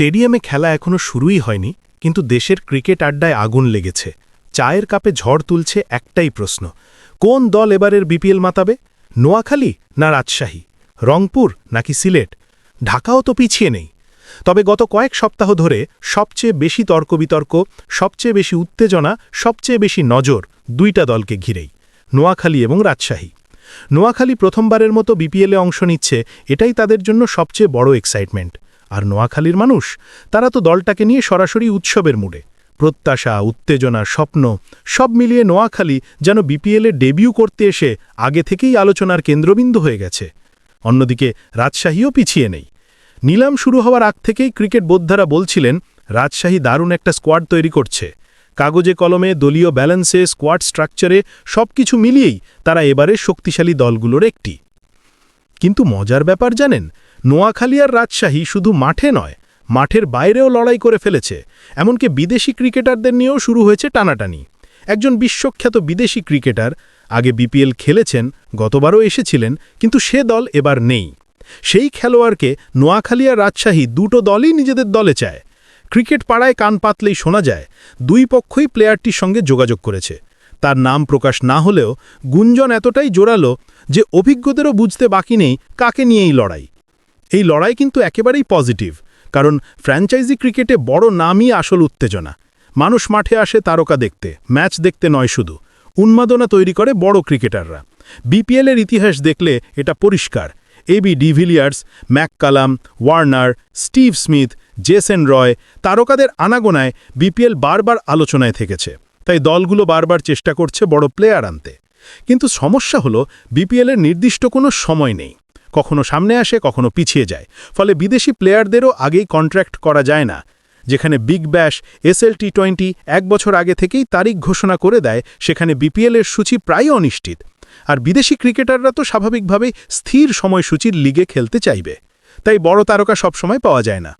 স্টেডিয়ামে খেলা এখনও শুরুই হয়নি, কিন্তু দেশের ক্রিকেট আড্ডায় আগুন লেগেছে। চায়ের কাপে ঝড় তুলছে একটাই প্রশ্ন, কোন দল এবারের বিপিএল মাতাবে? নোয়াখালী না রাজশাহী? রংপুর নাকি সিলেট? ঢাকাও তো পিছিয়ে নেই। তবে গত কয়েক সপ্তাহ ধরে সবচেয়ে বেশি তর্ক বিতর্ক সবচেয়ে বেশি উত্তেজনা, সবচেয়ে বেশি নজর দুইটা দলকে ঘিরেই, নোয়াখালী এবং রাজশাহী। নোয়াখালী প্রথমবারের মতো বিপিএলে অংশ নিচ্ছে, এটাই তাদের জন্য সবচেয়ে বড় এক্সাইটমেন্ট আর নোয়াখালীর মানুষ, তারা তো দলটাকে নিয়ে সরাসরি উৎসবের মুডে। প্রত্যাশা, উত্তেজনা, স্বপ্ন, সব মিলিয়ে নোয়াখালী যেন বিপিএলে ডেবিউ করতে এসে আগে থেকেই আলোচনার কেন্দ্রবিন্দু হয়ে গেছে। অন্যদিকে রাজশাহীও পিছিয়ে নেই। নিলাম শুরু হওয়ার আগ থেকেই ক্রিকেট বোদ্ধারা বলছিলেন, রাজশাহী দারুণ একটা স্কোয়াড তৈরি করছে। কাগজে কলমে দলীয় ব্যালেন্সে, স্কোয়াড স্ট্রাকচারে সবকিছু মিলিয়েই তারা এবারে শক্তিশালী দলগুলোর একটি। কিন্তু মজার ব্যাপার জানেন নোয়াখালী আর রাজশাহী শুধু মাঠে নয়, মাঠের বাইরেও লড়াই করে ফেলেছে। এমনকি বিদেশি ক্রিকেটারদের নিয়েও শুরু হয়েছে টানাটানি। একজন বিশ্বখ্যাত বিদেশি ক্রিকেটার আগে বিপিএল খেলেছেন, গতবারও এসেছিলেন, কিন্তু সে দল এবার নেই। সেই খেলোয়াড়কে নোয়াখালী আর রাজশাহী দুটো দলই নিজেদের দলে চায়। ক্রিকেট পাড়ায় কান পাতলেই শোনা যায়, দুই পক্ষই প্লেয়ারটির সঙ্গে যোগাযোগ করেছে। তার নাম প্রকাশ না হলেও গুঞ্জন এতটাই জোরালো যে অভিজ্ঞদেরও বুঝতে বাকি নেই কাকে নিয়েই লড়াই। এই লড়াই কিন্তু একেবারেই পজিটিভ, কারণ ফ্র্যাঞ্চাইজি ক্রিকেটে বড় নামই আসল উত্তেজনা। মানুষ মাঠে আসে তারকা দেখতে, ম্যাচ দেখতে নয় শুধু, উন্মাদনা তৈরি করে বড় ক্রিকেটাররা। বিপিএলের ইতিহাস দেখলে এটা পরিষ্কার। AB de Villiers, McCullum, Warner, Steve Smith, Jason Roy, তারকাদের আনাগোনায় বিপিএল বারবার আলোচনায় থেকেছে। তাই দলগুলো বারবার চেষ্টা করছে বড় প্লেয়ার আনতে। কিন্তু সমস্যা হলো বিপিএলের নির্দিষ্ট কোনো সময় নেই। কখনো সামনে আসে, কখনো পিছিয়ে যায়। ফলে বিদেশি প্লেয়ারদেরও আগেই কন্ট্রাক্ট করা যায় না। যেখানে Big Bash SL T twenty এক বছর আগে থেকেই তারিখ ঘোষণা করে দেয়, সেখানে বিপিএলের সূচি প্রায় অনিশ্চিত। আর বিদেশি ক্রিকেটাররা তো স্বাভাবিকভাবেই স্থির সময়সূচির লিগে খেলতে চাইবে। তাই বড় তারকা সবসময় পাওয়া যায় না।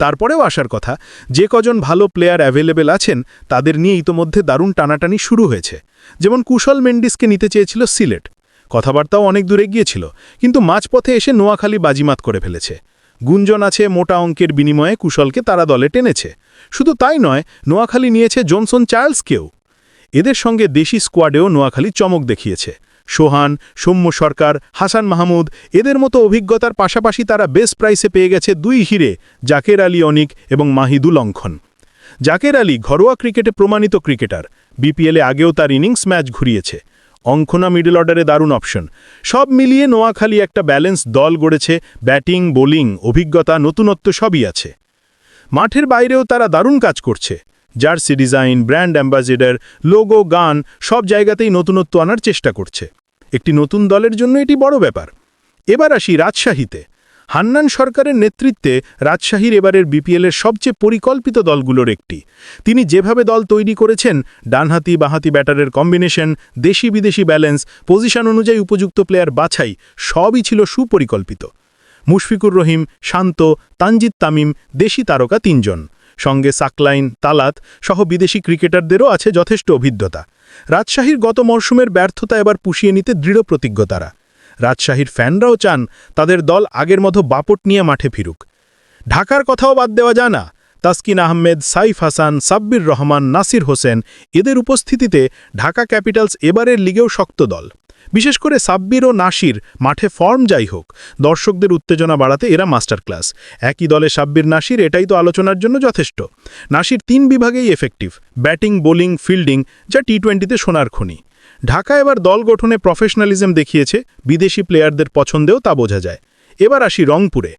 তারপরেও আসার কথা, যে কজন ভালো প্লেয়ার অ্যাভেলেবেল আছেন, তাদের নিয়ে ইতোমধ্যে দারুণ টানাটানি শুরু হয়েছে। যেমন কুশল মেন্ডিসকে নিতে চেয়েছিল সিলেট। কথাবার্তাও অনেক দূরে গিয়েছিল কিন্তু মাঝপথে এসে নোয়াখালী বাজিমাত করে ফেলেছে। গুঞ্জন আছে মোটা অঙ্কের বিনিময়ে কুশলকে তারা দলে টেনেছে। শুধু তাই নয়, নোয়াখালী নিয়েছে জনসন চার্লসকেও। এদের সঙ্গে দেশি স্কোয়াডেও নোয়াখালী চমক দেখিয়েছে। সোহান, সৌম্য সরকার, হাসান মাহমুদ, এদের মতো অভিজ্ঞতার পাশাপাশি তারা বেস্ট প্রাইসে পেয়ে গেছে দুই হিরে, জাকের আলী অনিক এবং মাহিদুল অঙ্খন জাকের আলী ঘরোয়া ক্রিকেটে প্রমাণিত ক্রিকেটার, বিপিএলে আগেও তার ইনিংস ম্যাচ ঘুরিয়েছে। অঙ্কনা মিডল অর্ডারে দারুণ অপশন। সব মিলিয়ে নোয়াখালী একটা ব্যালেন্স দল গড়েছে, ব্যাটিং, বোলিং, অভিজ্ঞতা, নতুনত্ব সবই আছে। মাঠের বাইরেও তারা দারুণ কাজ করছে। Jersey design, brand ambassador, logo, গান সব জায়গাতেই নতুনত্ব আনার চেষ্টা করছে। একটি নতুন দলের জন্য এটি বড় ব্যাপার। এবার আসি রাজশাহীতে। হান্নান সরকারের নেতৃত্বে রাজশাহীর এবারের বিপিএলের সবচেয়ে পরিকল্পিত দলগুলোর একটি। তিনি যেভাবে দল তৈরি করেছেন, ডানহাতি, বাহাতি ব্যাটারের কম্বিনেশন দেশি বিদেশি ব্যালেন্স, পজিশন অনুযায়ী উপযুক্ত প্লেয়ার বাছাই, সবই ছিল সুপরিকল্পিত। মুশফিকুর রহিম, শান্ত, তানজিদ তামিম, দেশি তারকা তিনজন। সঙ্গে সাকলাইন, তালাত সহ বিদেশি ক্রিকেটারদেরও আছে যথেষ্ট অভিজ্ঞতা। রাজশাহীর গত মরশুমের ব্যর্থতা এবার পুষিয়ে নিতে দৃঢ় প্রতিজ্ঞ তারা রাজশাহীর ফ্যানরাও চান তাদের দল আগের মতো বাপট নিয়ে মাঠে ফিরুক। ঢাকার কথাও বাদ দেওয়া যায় না। তাসকিন আহমেদ, সাইফ হাসান, সাব্বির রহমান, নাসির হোসেন এদের উপস্থিতিতে ঢাকা ক্যাপিটালস এবারের লিগেও শক্ত দল। বিশেষ করে সাব্বির ও নাসির, মাঠে ফর্ম যাই হোক, দর্শকদের উত্তেজনা বাড়াতে এরা মাস্টার ক্লাস। একই দলে সাব্বির, নাসির, এটাই তো আলোচনার জন্য যথেষ্ট। নাসির তিন বিভাগেই এফেক্টিভ ব্যাটিং বোলিং ফিল্ডিং যা টি টোয়েন্টিতে সোনার খনি। ঢাকা এবার দল গঠনে প্রফেশনালিজম দেখিয়েছে, বিদেশি প্লেয়ারদের পছন্দেও তা বোঝা যায়। এবার আসি রংপুরে।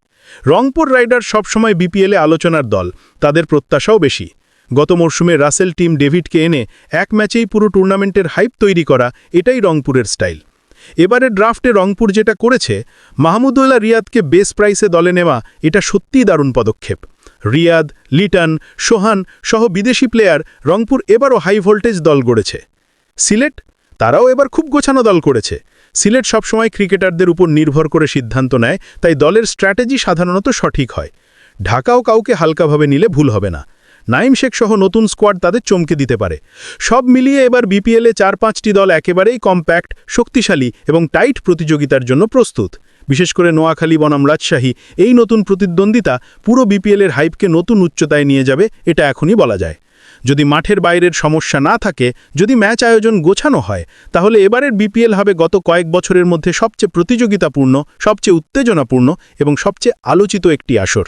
রংপুর রাইডার সবসময় বিপিএলে আলোচনার দল, তাদের প্রত্যাশাও বেশি। গত মরশুমে রাসেল টিম ডেভিডকে এনে এক ম্যাচেই পুরো টুর্নামেন্টের হাইপ তৈরি করা এটাই রংপুরের স্টাইল। এবারে ড্রাফটে রংপুর যেটা করেছে মাহমুদুল্লাহ রিয়াদকে বেস প্রাইসে দলে নেওয়া এটা সত্যিই দারুণ পদক্ষেপ। রিয়াদ, লিটন, সোহান সহ বিদেশি প্লেয়ার রংপুর এবারও হাই ভোল্টেজ দল গড়েছে। সিলেট? তারাও এবার খুব গোছানো দল করেছে। সিলেট সবসময় ক্রিকেটারদের উপর নির্ভর করে সিদ্ধান্ত নেয়, তাই দলের স্ট্র্যাটেজি সাধারণত সঠিক হয়। ঢাকাও কাউকে হালকাভাবে নিলে ভুল হবে না। নাইম শেখ সহ নতুন স্কোয়াড তাদের চমকে দিতে পারে। সব মিলিয়ে এবার বিপিএলে চার পাঁচটি দল একেবারেই কম্প্যাক্ট, শক্তিশালী এবং টাইট প্রতিযোগিতার জন্য প্রস্তুত। বিশেষ করে নোয়াখালী বনাম রাজশাহী, এই নতুন প্রতিদ্বন্দ্বিতা পুরো বিপিএলের হাইপকে নতুন উচ্চতায় নিয়ে যাবে, এটা এখনই বলা যায়। যদি মাঠের বাইরের সমস্যা না থাকে, যদি ম্যাচ আয়োজন গোছানো হয়, তাহলে এবারের বিপিএল হবে গত কয়েক বছরের মধ্যে সবচেয়ে প্রতিযোগিতাপূর্ণ, সবচেয়ে উত্তেজনাপূর্ণ এবং সবচেয়ে আলোচিত একটি আসর।